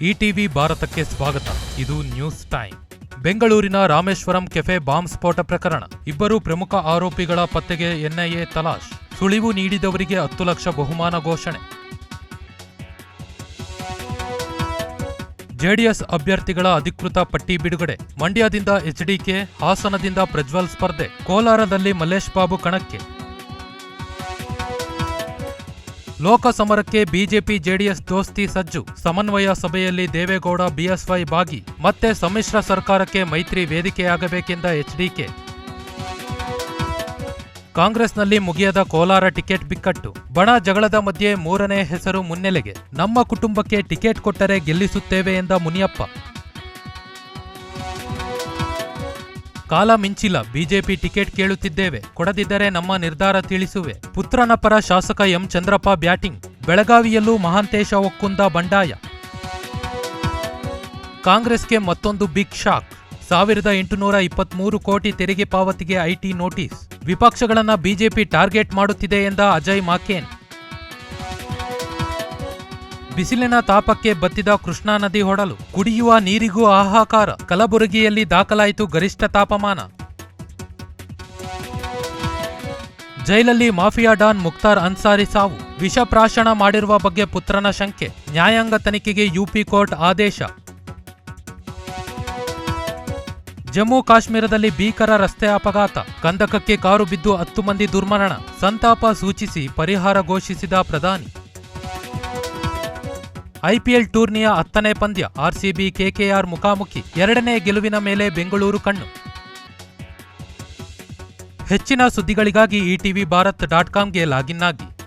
ETV ಭಾರತಕ್ಕೆ ಸ್ವಾಗತ. ಇದು ನ್ಯೂಸ್ ಟೈಮ್. ಬೆಂಗಳೂರಿನ ರಾಮೇಶ್ವರಂ ಕೆಫೆ ಬಾಂಬ್ ಸ್ಫೋಟ ಪ್ರಕರಣ. ಇಬ್ಬರು ಪ್ರಮುಖ ಆರೋಪಿಗಳ ಪತ್ತೆಗೆ ಎನ್ಐಎ ತಲಾಶ್. ಸುಳಿವು ನೀಡಿದವರಿಗೆ ಹತ್ತು ಲಕ್ಷ ಬಹುಮಾನ ಘೋಷಣೆ. ಜೆಡಿಎಸ್ ಅಭ್ಯರ್ಥಿಗಳ ಅಧಿಕೃತ ಪಟ್ಟಿ ಬಿಡುಗಡೆ. ಮಂಡ್ಯದಿಂದ ಎಚ್ಡಿಕೆ ಹಾಸನದಿಂದ ಪ್ರಜ್ವಲ್ ಸ್ಪರ್ಧೆ. ಕೋಲಾರದಲ್ಲಿ ಮಲ್ಲೇಶ್ ಬಾಬು ಕಣಕ್ಕೆ. ಲೋಕಸಮರಕ್ಕೆ ಬಿಜೆಪಿ, ಜೆಡಿಎಸ್ ದೋಸ್ತಿ ಸಜ್ಜು. ಸಮನ್ವಯ ಸಭೆಯಲ್ಲಿ ದೇವೇಗೌಡ, ಬಿಎಸ್ವೈ ಭಾಗಿ. ಮತ್ತೆ ಸಮ್ಮಿಶ್ರ ಸರ್ಕಾರಕ್ಕೆ ಮೈತ್ರಿ ವೇದಿಕೆಯಾಗಬೇಕೆಂದ ಎಚ್ಡಿಕೆ. ಕಾಂಗ್ರೆಸ್ನಲ್ಲಿ ಮುಗಿಯದ ಕೋಲಾರ ಟಿಕೆಟ್ ಬಿಕ್ಕಟ್ಟು. ಬಣ ಜಗಳದ ಮಧ್ಯೆ ಮೂರನೇ ಹೆಸರು ಮುನ್ನೆಲೆಗೆ. ನಮ್ಮ ಕುಟುಂಬಕ್ಕೆ ಟಿಕೆಟ್ ಕೊಟ್ಟರೆ ಗೆಲ್ಲಿಸುತ್ತೇವೆ ಎಂದ ಮುನಿಯಪ್ಪ. ಕಾಲ ಮಿಂಚಿಲ್ಲ, ಬಿಜೆಪಿ ಟಿಕೆಟ್ ಕೇಳುತ್ತಿದ್ದೇವೆ. ಕೊಡದಿದ್ದರೆ ನಮ್ಮ ನಿರ್ಧಾರ ತಿಳಿಸುವೆ. ಪುತ್ರನ ಪರ ಶಾಸಕ ಎಂ ಚಂದ್ರಪ್ಪ ಬ್ಯಾಟಿಂಗ್. ಬೆಳಗಾವಿಯಲ್ಲೂ ಮಹಾಂತೇಶ ಒಕ್ಕುಂದ ಬಂಡಾಯ. ಕಾಂಗ್ರೆಸ್ಗೆ ಮತ್ತೊಂದು ಬಿಗ್ ಶಾಕ್. ಸಾವಿರದ ಎಂಟುನೂರ ಇಪ್ಪತ್ಮೂರು ಕೋಟಿ ತೆರಿಗೆ ಪಾವತಿಗೆ ಐಟಿ ನೋಟಿಸ್. ವಿಪಕ್ಷಗಳನ್ನ ಬಿಜೆಪಿ ಟಾರ್ಗೆಟ್ ಮಾಡುತ್ತಿದೆ ಎಂದ ಅಜಯ್ ಮಾಕೇನ್. ಬಿಸಿಲಿನ ತಾಪಕ್ಕೆ ಬತ್ತಿದ ಕೃಷ್ಣಾ ನದಿ ಹೊಡಲು ಕುಡಿಯುವ ನೀರಿಗೂ ಹಾಹಾಕಾರ. ಕಲಬುರಗಿಯಲ್ಲಿ ದಾಖಲಾಯಿತು ಗರಿಷ್ಠ ತಾಪಮಾನ. ಜೈಲಲ್ಲಿ ಮಾಫಿಯಾ ಡಾನ್ ಮುಕ್ತಾರ್ ಅನ್ಸಾರಿ ಸಾವು. ವಿಷಪ್ರಾಶನ ಮಾಡಿರುವ ಬಗ್ಗೆ ಪುತ್ರನ ಶಂಕೆ. ನ್ಯಾಯಾಂಗ ತನಿಖೆಗೆ ಯುಪಿ ಕೋರ್ಟ್ ಆದೇಶ. ಜಮ್ಮು ಕಾಶ್ಮೀರದಲ್ಲಿ ಭೀಕರ ರಸ್ತೆ ಅಪಘಾತ. ಕಂದಕಕ್ಕೆ ಕಾರು ಬಿದ್ದು ಹತ್ತು ಮಂದಿ ದುರ್ಮರಣ. ಸಂತಾಪ ಸೂಚಿಸಿ ಪರಿಹಾರ ಘೋಷಿಸಿದ ಪ್ರಧಾನಿ. ಐಪಿಎಲ್ ಟೂರ್ನಿಯ ಹತ್ತನೇ ಪಂದ್ಯ ಆರ್ಸಿಬಿ ಕೆಕೆಆರ್ ಮುಖಾಮುಖಿ ಎರಡನೇ ಗೆಲುವಿನ ಮೇಲೆ ಬೆಂಗಳೂರು ಕಣ್ಣು. ಹೆಚ್ಚಿನ ಸುದ್ದಿಗಳಿಗಾಗಿ ಇಟಿವಿ ಭಾರತ್ ಡಾಟ್ ಕಾಮ್ಗೆ ಲಾಗಿನ್ ಆಗಿ.